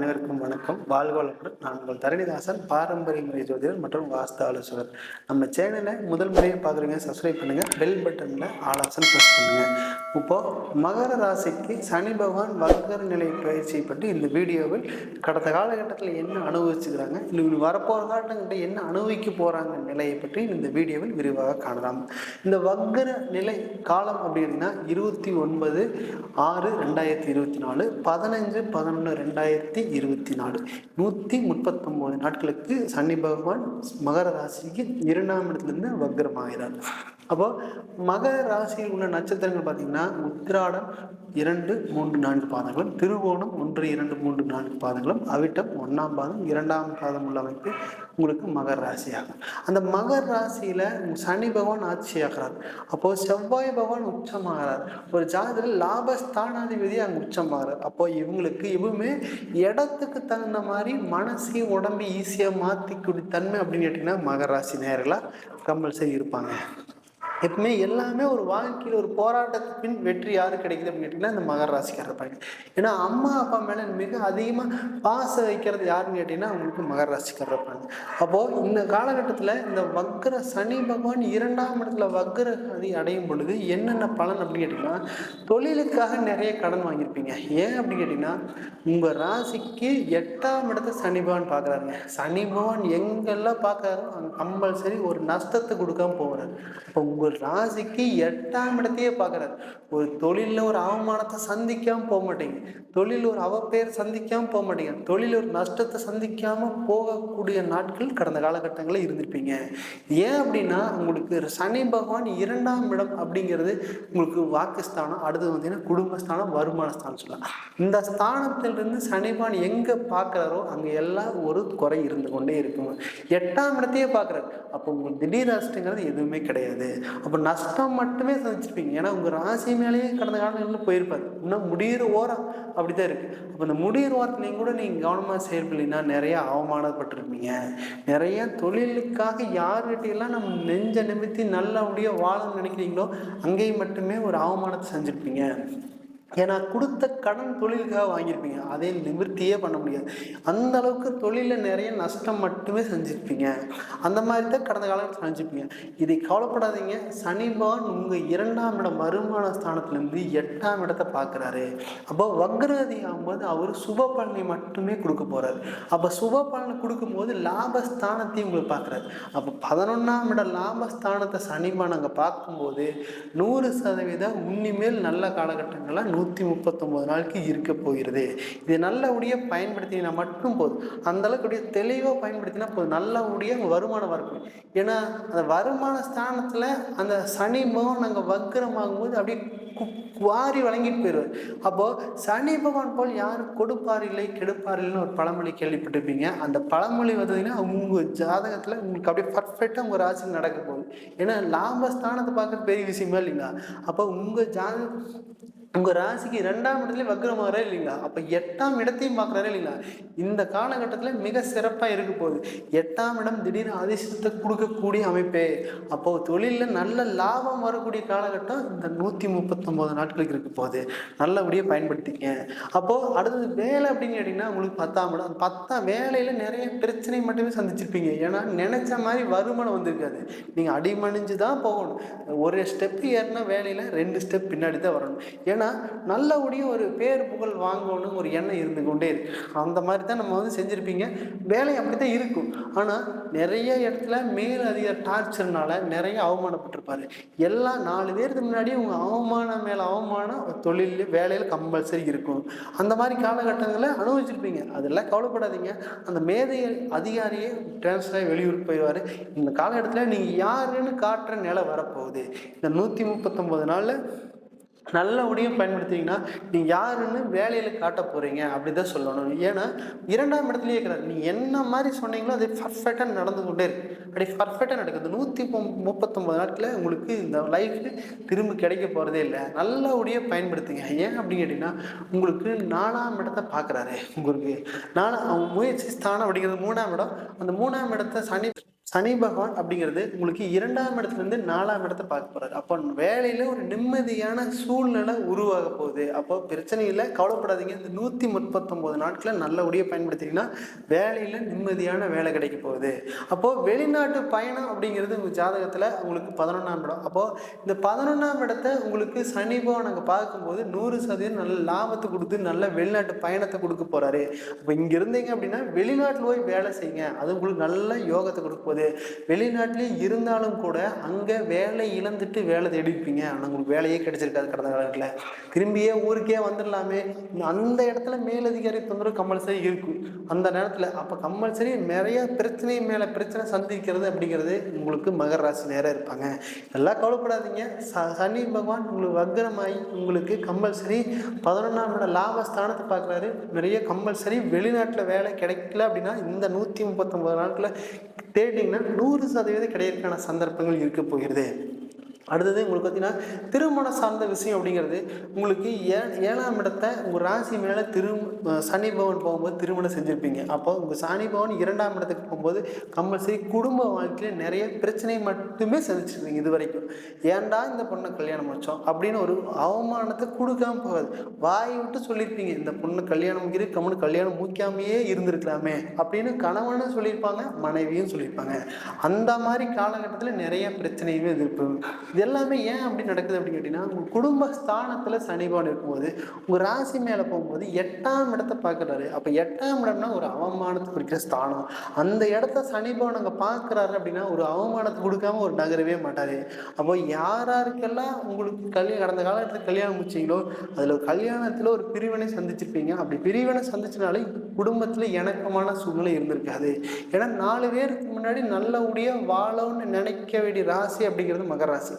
அனைவருக்கும் வணக்கம். வாழ்க நான் உங்கள் தரணிதாசன் பாரம்பரிய முறை ஜோதிடர் மற்றும் வாஸ்து ஆலோசகர். நம்ம சேனலை முதல் முறையாக பார்க்குறீங்க சப்ஸ்கிரைப் பண்ணுங்கள் பெல் பட்டனில் ஆல் ஆப்ஷன் ப்ரெஸ் பண்ணுங்கள் இப்போது மகர ராசிக்கு சனி பகவான் வக்கர நிலை பயிற்சியை பற்றி இந்த வீடியோவில் கடந்த காலகட்டத்தில் என்ன அனுபவிச்சுக்கிறாங்க இன்னும் வரப்போகிற காலகட்டங்களில் என்ன அனுபவிக்க போகிறாங்க நிலையை பற்றி இந்த வீடியோவில் விரிவாக காணலாம். இந்த வக்கர நிலை காலம் அப்படின்னா இருபத்தி ஒன்பது ஆறு ரெண்டாயிரத்தி இருபத்தி நாலு பதினஞ்சு பதினொன்று ரெண்டாயிரத்தி இருபத்தி நாலு. நூற்றி முப்பத்தொம்போது நாட்களுக்கு சனி பகவான் மகர ராசிக்கு இரண்டாம் இடத்துலேருந்து வக்ரமாகிறார். அப்போ மகர ராசியில் உள்ள நட்சத்திரங்கள் பார்த்தீங்கன்னா உத்திராடம் இரண்டு மூன்று நான்கு பாதங்களும் திருவோணம் ஒன்று இரண்டு மூன்று நான்கு பாதங்களும் அவிட்டம் ஒன்றாம் பாதம் இரண்டாம் பாதம் உள்ள அமைப்பு உங்களுக்கு மகர ராசி ஆகும் அந்த மகர ராசியில் சனி பகவான் ஆட்சியாகிறார். அப்போது செவ்வாய் பகவான் உச்சமாகிறார். ஒரு ஜாதகத்தில் லாபஸ்தானாதிபதி அங்கே உச்சமாகிறார். அப்போ இவங்களுக்கு எப்பவுமே இடத்துக்கு தகுந்த மாதிரி மனசையும் உடம்பு ஈஸியாக மாற்றிக்கூடிய தன்மை அப்படின்னு கேட்டிங்கன்னா மகர ராசி நேரில் கம்பல்சரி இருப்பாங்க. எப்பவுமே எல்லாமே ஒரு வாழ்க்கையில் ஒரு போராட்டத்துக்கு பின் வெற்றி யாரு கிடைக்குது அப்படின்னு கேட்டிங்கன்னா இந்த மகர ராசிக்காரர் பாருங்க ஏன்னா அம்மா அப்பா மேலே மிக அதிகமாக பாசம் வைக்கிறது யாருன்னு கேட்டிங்கன்னா அவங்களுக்கு மகர ராசிக்காரர் இருப்பாங்க அப்போது இந்த காலகட்டத்தில் இந்த வக்ர சனி பகவான் இரண்டாம் இடத்துல வக்ர அதி அடையும் பொழுது என்னென்ன பலன் அப்படின்னு கேட்டிங்கன்னா தொழிலுக்காக நிறைய கடன் வாங்கியிருப்பீங்க. ஏன் அப்படின்னு கேட்டிங்கன்னா உங்கள் ராசிக்கு எட்டாம் இடத்த சனி பகவான் பார்க்குறாருங்க. சனி பகவான் எங்கெல்லாம் பார்க்குறாரோ அங்கே கம்பல்சரி ஒரு நஷ்டத்தை கொடுக்காம போகிறாரு அப்போ உங்கள் ராசிக்கு எட்டாம் இடத்தையே பார்க்குறாரு. ஒரு தொழிலில் ஒரு அவமானத்தை சந்திக்காமல் போக மாட்டேங்க. தொழில் ஒரு அவப்பெயர் சந்திக்காமல் போக மாட்டேங்க. தொழில் ஒரு நஷ்டத்தை சந்திக்காமல் போகக்கூடிய நாட்கள் கடந்த காலகட்டங்களில் இருந்திருப்பீங்க. ஏன் அப்படின்னா உங்களுக்கு சனி பகவான் இரண்டாம் இடம் அப்படிங்கிறது உங்களுக்கு வாக்குஸ்தானம் அடுத்தது பார்த்தீங்கன்னா குடும்பஸ்தானம் வருமானஸ்தானம் சொல்லலாம். இந்த ஸ்தானத்திலிருந்து சனிபான் எங்கே பார்க்குறாரோ அங்கே எல்லாம் ஒரு குறை இருந்து கொண்டே இருக்கும். எட்டாம் இடத்தையே பார்க்குறாரு. அப்போ உங்களுக்கு திடீர் நஷ்டங்கிறது எதுவுமே கிடையாது. அப்போ நஷ்டம் மட்டுமே சந்திச்சிருப்பீங்க ஏன்னா உங்கள் ராசி மேலேயே கடந்த காலங்களில் போயிருப்பாரு. இன்னும் முடிகிற ஓரம் அப்படி தான் இருக்குது அப்போ இந்த முடிகிற ஓரத்துலையும் கூட நீங்கள் கவனமாக செயல்படலைன்னா நிறைய அவமானப்பட்டிருப்பீங்க. நிறைய தொழிலுக்காக யார்கிட்டையெல்லாம் நம்ம நெஞ்ச நிமித்தி நல்லபடியாக வாழணும்னு நினைக்கிறீங்களோ அங்கேயும் மட்டுமே ஒரு அவமானத்தை செஞ்சுருப்பீங்க ஏன்னா கொடுத்த கடன் தொழிலுக்காக வாங்கியிருப்பீங்க. அதே நிவர்த்தியே பண்ண முடியாது. அந்த அளவுக்கு தொழிலில் நிறைய நஷ்டம் மட்டுமே செஞ்சுருப்பீங்க. அந்த மாதிரி தான் கடந்த காலத்தில் செஞ்சுருப்பீங்க. இதை கவலைப்படாதீங்க. சனி பகவான் உங்கள் இரண்டாம் இடம் வருமான ஸ்தானத்துலேருந்து எட்டாம் இடத்தை பார்க்குறாரு. அப்போ வக்ரதி ஆகும்போது அவர் சுப பலனை மட்டுமே கொடுக்க போகிறாரு அப்போ சுப பலனை கொடுக்கும்போது லாபஸ்தானத்தையும் உங்களுக்கு பார்க்குறாரு. அப்போ பதினொன்றாம் இடம் லாபஸ்தானத்தை சனிபான் அங்கே பார்க்கும்போது நூறு சதவீதம் உன்னிமேல் நல்ல காலகட்டங்களாக நூற்றி முப்பத்தொம்போது நாளைக்கு இருக்க போகிறது. இது நல்லபடியாக பயன்படுத்தினா மட்டும் போதும். அந்தளவுக்கு அப்படியே தெளிவாக பயன்படுத்தினா போதும். நல்லபடியாக வருமானம் வரணும் ஏன்னா அந்த வருமான ஸ்தானத்தில் அந்த சனி பகவான் நாங்கள் வக்கரமாகும்போது அப்படியே வாரி வழங்கிட்டு போயிடுவார் அப்போது சனி பகவான் போல் யாரும் கொடுப்பார் இல்லை கெடுப்பார் இல்லைன்னு ஒரு பழமொழி கேள்விப்பட்டிருப்பீங்க. அந்த பழமொழி வந்ததுன்னா உங்கள் ஜாதகத்தில் உங்களுக்கு அப்படியே பர்ஃபெக்டாக உங்கள் ராசி நடக்க போகுது. ஏன்னா லாபஸ்தானத்தை பார்க்க பெரிய விஷயமா இல்லைங்களா? அப்போ உங்கள் ஜாதகம் உங்கள் ராசிக்கு ரெண்டாம் இடத்துல வக்ரமாகறே இல்லைங்களா? அப்போ எட்டாம் இடத்தையும் பார்க்குறாரு இல்லைங்களா? இந்த காலகட்டத்தில் மிக சிறப்பாக இருக்க போகுது. எட்டாம் இடம் திடீர்னு அதிர்ஷ்டத்தை கொடுக்கக்கூடிய அமைப்பே. அப்போது தொழிலில் நல்ல லாபம் வரக்கூடிய காலகட்டம் இந்த நூற்றி முப்பத்தொம்போது நாட்களுக்கு இருக்க போகுது. நல்லபடியாக பயன்படுத்திங்க அப்போது அடுத்தது வேலை அப்படின்னு கேட்டிங்கன்னா உங்களுக்கு பத்தாம் இடம். பத்தாம் வேலையில் நிறைய பிரச்சனை மட்டுமே சந்திச்சிருப்பீங்க. ஏன்னா நினச்ச மாதிரி வருமானம் வந்திருக்காது. நீங்கள் அடிமணிஞ்சு தான் போகணும். ஒரு ஸ்டெப்பு ஏறினா வேலையில் ரெண்டு ஸ்டெப் பின்னாடி தான் வரணும். ஏன்னா ஏன்னா நல்லபடியும் ஒரு பேர் புகழ் வாங்கணும் ஒரு எண்ணம் இருந்து கொண்டே இருக்கு. அந்த மாதிரி தான் நம்ம வந்து செஞ்சுருப்பீங்க. வேலை அப்படி தான் இருக்கும். ஆனால் நிறைய இடத்துல மேல் அதிக டார்ச்சர்னால நிறைய அவமானப்பட்டிருப்பாரு. எல்லா நாலு பேருக்கு முன்னாடி உங்கள் அவமானம் மேலே அவமானம் தொழில் வேலையில் கம்பல்சரி இருக்கும். அந்த மாதிரி காலகட்டங்களில் அனுபவிச்சிருப்பீங்க. அதெல்லாம் கவலைப்படாதீங்க. அந்த மேதை அதிகாரியே டிரான்ஸ்ஃபராக வெளியூர் போயிடுவார். இந்த காலகட்டத்தில் நீங்கள் யாருன்னு காட்டுற நிலை வரப்போகுது. இந்த நூற்றி முப்பத்தொம்போது நாளில் நல்லபடியாக பயன்படுத்திங்கன்னா நீங்கள் யாருன்னு வேலையில் காட்ட போகிறீங்க அப்படி தான் சொல்லணும். ஏன்னா இரண்டாம் இடத்துலயே இருக்கிறார். நீ என்ன மாதிரி சொன்னீங்களோ அது பர்ஃபெக்டாக நடந்து கொண்டே இருக்கு. அப்படி பர்ஃபெக்டாக நடக்குது நூற்றி முப்பத்தொம்பது நாட்களில் உங்களுக்கு இந்த லைஃப் திரும்ப கிடைக்க போகிறதே இல்லை. நல்லபடியாக பயன்படுத்துங்க. ஏன் அப்படின்னு கேட்டிங்கன்னா உங்களுக்கு நாலாம் இடத்தை பார்க்குறாரு உங்களுக்கு நாலாம் முயற்சி ஸ்தானம் அப்படிங்கிறது மூணாம் இடம். அந்த மூணாம் இடத்த சனி சனி பகவான் அப்படிங்கிறது உங்களுக்கு இரண்டாம் இடத்துலேருந்து நாலாம் இடத்த பார்க்க போறாரு. அப்போ வேலையில ஒரு நிம்மதியான சூழ்நிலை உருவாக போகுது. அப்போ பிரச்சனை இல்லை கவலைப்படாதீங்க. இந்த நூற்றி முப்பத்தொம்போது நாட்களை நல்லபடியாக பயன்படுத்திங்கன்னா வேலையில் நிம்மதியான வேலை கிடைக்க போகுது. அப்போது வெளிநாட்டு பயணம் அப்படிங்கிறது உங்கள் ஜாதகத்தில் உங்களுக்கு பதினொன்றாம் இடம். அப்போது இந்த பதினொன்றாம் இடத்த உங்களுக்கு சனி பகவான் அங்கே பார்க்கும்போது நூறு சதவீதம் நல்ல லாபத்தை கொடுத்து நல்ல வெளிநாட்டு பயணத்தை கொடுக்க போகிறாரு அப்போ இங்கே இருந்தீங்க அப்படின்னா வெளிநாட்டில் போய் வேலை செய்யுங்க. அது உங்களுக்கு நல்ல யோகத்தை கொடுக்க போகுது. வெளிநாட்டிலே இருந்தாலும் கூட அங்கே வேலை இழந்துட்டு வேலை தேடிப்பீங்க ஆனால் உங்களுக்கு வேலையே கிடைச்சிருக்காது கடந்த காலத்தில் திரும்பியே ஊருக்கே வந்துடலாமே. அந்த இடத்துல மேலதிகாரி தொந்தரவு கம்பல்சரி இருக்கும். அந்த நேரத்தில் அப்போ கம்பல்சரி நிறைய பிரச்சனை மேலே பிரச்சனை சந்திக்கிறது அப்படிங்கிறது உங்களுக்கு மகர ராசி நேரம் இருப்பாங்க. எல்லாம் கவலைப்படாதீங்க. ச சனி பகவான் உங்களுக்கு வக்ரமாகி உங்களுக்கு கம்பல்சரி பதினொன்றாம் இட லாபஸ்தானத்தை பார்க்குறாரு. நிறைய கம்பல்சரி வெளிநாட்டில் வேலை கிடைக்கல அப்படின்னா இந்த நூற்றி முப்பத்தொம்பது நாட்களில் தேடிங்கன்னா நூறு சதவீதம் கிடைக்கிறதுக்கான சந்தர்ப்பங்கள் இருக்க போகிறது. அடுத்தது உங்களுக்கு பார்த்தீங்கன்னா திருமணம் சார்ந்த விஷயம் அப்படிங்கிறது உங்களுக்கு ஏ ஏழாம் இடத்த உங்கள் ராசி மேலே திரு சனி பவன் போகும்போது திருமணம் செஞ்சுருப்பீங்க. அப்போ உங்கள் சனி பவன் இரண்டாம் இடத்துக்கு போகும்போது கம்பல்சரி குடும்ப வாழ்க்கையில் நிறைய பிரச்சனை மட்டுமே சந்திச்சிருப்பீங்க இது வரைக்கும். ஏன்டா இந்த பொண்ணை கல்யாணம் வச்சோம் அப்படின்னு ஒரு அவமானத்தை கொடுக்காம போகாது. வாய் விட்டு சொல்லியிருப்பீங்க இந்த பொண்ணு கல்யாணம் இரு கம்முன்னு கல்யாணம் முக்காமையே இருந்திருக்கலாமே அப்படின்னு கணவனும் சொல்லியிருப்பாங்க மனைவியும் சொல்லியிருப்பாங்க. அந்த மாதிரி காலகட்டத்தில் நிறைய பிரச்சனையுமே இருப்பாங்க இது எல்லாமே ஏன் அப்படி நடக்குது அப்படின்னு கேட்டிங்கன்னா உங்கள் குடும்ப ஸ்தானத்தில் சனிபான் இருக்கும்போது உங்கள் ராசி மேலே போகும்போது எட்டாம் இடத்தை பார்க்குறாரு. அப்போ எட்டாம் இடம்னா ஒரு அவமானத்தை குறிக்கிற ஸ்தானம். அந்த இடத்த சனிபான் அங்கே பார்க்குறாரு அப்படின்னா ஒரு அவமானத்தை கொடுக்காம ஒரு நகரவே மாட்டார். அப்போ யார் யாருக்கெல்லாம் உங்களுக்கு கல்யாணம் கடந்த காலத்தில் கல்யாணம் முடிச்சிங்களோ அதில் கல்யாணத்தில் ஒரு பிரிவினை சந்திச்சிருப்பீங்க. அப்படி பிரிவினை சந்திச்சனாலே குடும்பத்தில் இணக்கமான சூழ்நிலை இருந்திருக்காது. ஏன்னா நாலு பேருக்கு முன்னாடி நல்லபடியாக வாழணும்னு நினைக்க வேண்டிய ராசி அப்படிங்கிறது மகராசி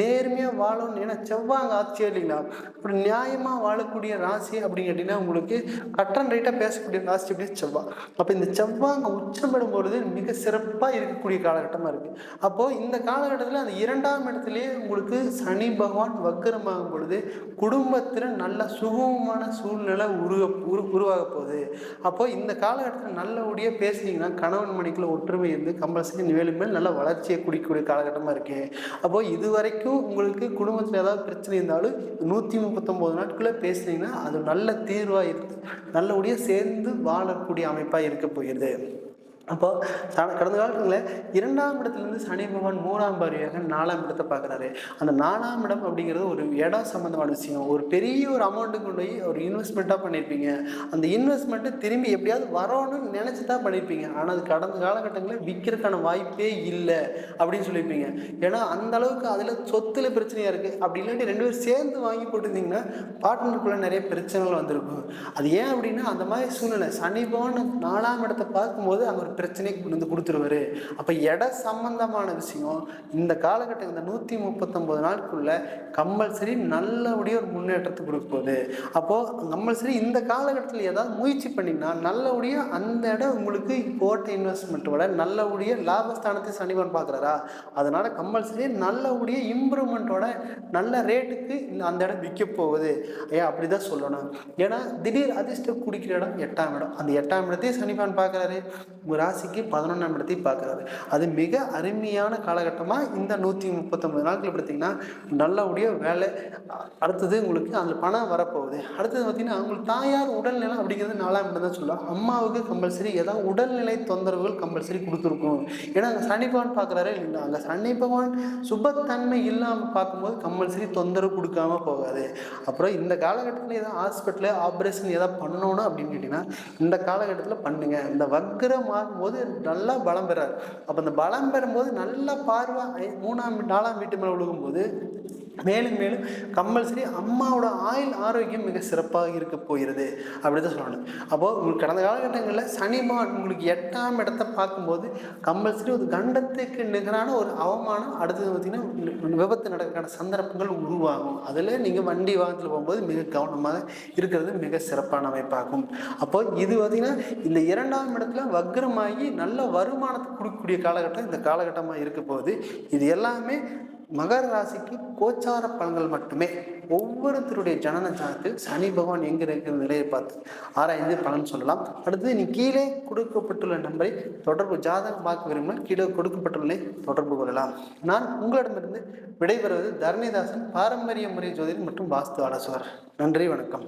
நேர்மையாக வாழணும்னு ஏன்னா செவ்வாங்க ஆட்சியா இல்லைங்களா? அப்புறம் நியாயமாக வாழக்கூடிய ராசி அப்படின்னு கேட்டிங்கன்னா உங்களுக்கு கட்டன் ரைட்டாக பேசக்கூடிய ராசி அப்படின்னு செவ்வாய். அப்போ இந்த செவ்வாங்க உச்சம் பொழுது மிக சிறப்பாக இருக்கக்கூடிய காலகட்டமாக இருக்குது அப்போது இந்த காலகட்டத்தில் அந்த இரண்டாம் இடத்துலயே உங்களுக்கு சனி பகவான் வக்கரமாகும் பொழுது குடும்பத்தில் நல்ல சுகமமான சூழ்நிலை உருவ உரு உருவாக போகுது. அப்போ இந்த காலகட்டத்தில் நல்லபடியாக பேசுனீங்கன்னா கணவன் மணிக்குள்ள ஒற்றுமை இருந்து கம்பல்சரி மேலும் மேல் நல்ல வளர்ச்சியை குடிக்கக்கூடிய காலகட்டமாக இருக்கு. அப்போ இது வரைக்கும் உங்களுக்கு குடும்பத்தில் ஏதாவது பிரச்சனை இருந்தாலும் நூற்றி முப்பத்தொம்போது நாட்குள்ளே பேசுனீங்கன்னா அது நல்ல தீர்வாக இருந்து நல்லபடியாக சேர்ந்து வாழக்கூடிய அமைப்பாக இருக்க போகிறது. அப்போ கடந்த காலங்களில் இரண்டாம் இடத்துலேருந்து சனி பகவான் மூணாம் பார்வையாக நாலாம் இடத்தை பார்க்குறாரு. அந்த நாலாம் இடம் அப்படிங்கிறது ஒரு இடம் சம்மந்தமான விஷயம். ஒரு பெரிய ஒரு அமௌண்ட்டு கொண்டு போய் ஒரு இன்வெஸ்ட்மெண்ட்டாக பண்ணியிருப்பீங்க அந்த இன்வெஸ்ட்மெண்ட்டு திரும்பி எப்படியாவது வரணும்னு நினச்சி தான் பண்ணியிருப்பீங்க ஆனால் அது கடந்த காலகட்டங்களில் விற்கிறதுக்கான வாய்ப்பே இல்லை அப்படின்னு சொல்லியிருப்பீங்க ஏன்னா அந்த அளவுக்கு அதில் சொத்தில் பிரச்சனையாக இருக்குது அப்படி இல்லாட்டி ரெண்டு பேரும் சேர்ந்து வாங்கி போட்டிருந்தீங்கன்னா பார்ட்னருக்குள்ளே நிறைய பிரச்சனைகள் வந்திருக்கும். அது ஏன் அப்படின்னா அந்த மாதிரி சூழ்நிலை. சனி பகவான் நாலாம் இடத்தை பார்க்கும்போது அங்கே ஒரு பிரச்சனையை கொண்டு வந்து கொடுத்துருவாரு. அப்போ எடை சம்பந்தமான விஷயம் இந்த காலகட்டம் இந்த நூற்றி முப்பத்தொம்போது நாளுக்குள்ள கம்பல்சரி நல்லபடியாக ஒரு முன்னேற்றத்தை கொடுக்க போகுது. அப்போது கம்பல்சரி இந்த காலகட்டத்தில் ஏதாவது முயற்சி பண்ணிங்கன்னா நல்லபடியாக அந்த இடம் உங்களுக்கு போட்ட இன்வெஸ்ட்மெண்ட்டோட நல்லபடியாக லாபஸ்தானத்தை சனிவன் பார்க்குறாரா? அதனால் கம்பல்சரி நல்லபடியாக இம்ப்ரூவ்மெண்ட்டோட நல்ல ரேட்டுக்கு அந்த இடம் விற்க போகுது. ஐயா அப்படி தான் சொல்லணும். ஏன்னா திடீர் அதிர்ஷ்டம் குடிக்கிற இடம் எட்டாம் இடம். அந்த எட்டாம் இடத்தையும் சனிபான் பார்க்குறாரு. ராசிக்கு பதினொன்றாம் இடத்தையும் பார்க்குறாரு. அது மிக அருமையான காலகட்டமாக இந்த நூற்றி முப்பத்தொம்பது நாட்கள் பார்த்தீங்கன்னா நல்லபடியாக வேலை அடுத்தது உங்களுக்கு அதில் பணம் வரப்போகுது. அடுத்தது பார்த்தீங்கன்னா உங்களுக்கு தாயார் உடல்நிலை அப்படிங்கிறது நாலாம் இடம் தான் சொல்லலாம் அம்மாவுக்கு கம்பல்சரி ஏதாவது உடல்நிலை தொந்தரவுகள் கம்பல்சரி கொடுத்துருக்கும் ஏன்னா அங்கே சனி பகவான் பார்க்குறாரு இல்லைங்களா? அங்கே சனி பகவான் சுபத்தன்மை இல்லாமல் பார்க்கும்போது கம்பல்சரி தொந்தரவு கொடுக்காம போகாது. அப்புறம் இந்த காலகட்டத்தில் ஏதாவது ஹாஸ்பிட்டலு ஆப்ரேஷன் ஏதாவது பண்ணணும் அப்படின்னு கேட்டிங்கன்னா இந்த காலகட்டத்தில் பண்ணுங்கள் இந்த வக்கரம் ஆகும்போது நல்லா பலம் பெறார். அப்போ இந்த பலம் பெறும்போது நல்லா பார்வை மூணாம் நாலாம் வீட்டு மேலே விழுகும்போது மேலும் மேலும் கம்பல்சரி அம்மாவோட ஆயுள் ஆரோக்கியம் மிக சிறப்பாக இருக்க போகிறது அப்படி தான் சொல்லணும். அப்போது உங்களுக்கு கடந்த காலகட்டங்களில் சனிமா உங்களுக்கு எட்டாம் இடத்தை பார்க்கும்போது கம்பல்சரி ஒரு கண்டத்துக்கு நிகரான ஒரு அவமானம் அடுத்தது பார்த்திங்கன்னா விபத்து நடக்கிறதுக்கான சந்தர்ப்பங்கள் உருவாகும். அதில் நீங்கள் வண்டி வாகனத்தில் போகும்போது மிக கவனமாக இருக்கிறது மிக சிறப்பான அமைப்பாகும். அப்போது இது பார்த்திங்கன்னா இந்த இரண்டாம் இடத்துல வக்ரமாகி நல்ல வருமானத்தை கொடுக்கக்கூடிய காலகட்டம் இந்த காலகட்டமாக இருக்க போகுது. இது எல்லாமே மகர ராசிக்கு கோச்சார பலன்கள் மட்டுமே. ஒவ்வொருத்தருடைய ஜனன ஜாதத்தில் சனி பகவான் எங்க இருக்கிற நிலையை பார்த்து ஆராய்ந்து பலன் சொல்லலாம். அடுத்தது நீ கீழே கொடுக்கப்பட்டுள்ள நம்பரை தொடர்பு ஜாதகம் பார்க்க விரும்பினால் கீழே கொடுக்கப்பட்டுள்ள தொடர்பு கொள்ளலாம். நான் உங்களிடமிருந்து விடைபெறுவது தரணிதாசன் பாரம்பரிய முறை ஜோதிடர் மற்றும் வாஸ்து ஆலோசகர். நன்றி வணக்கம்.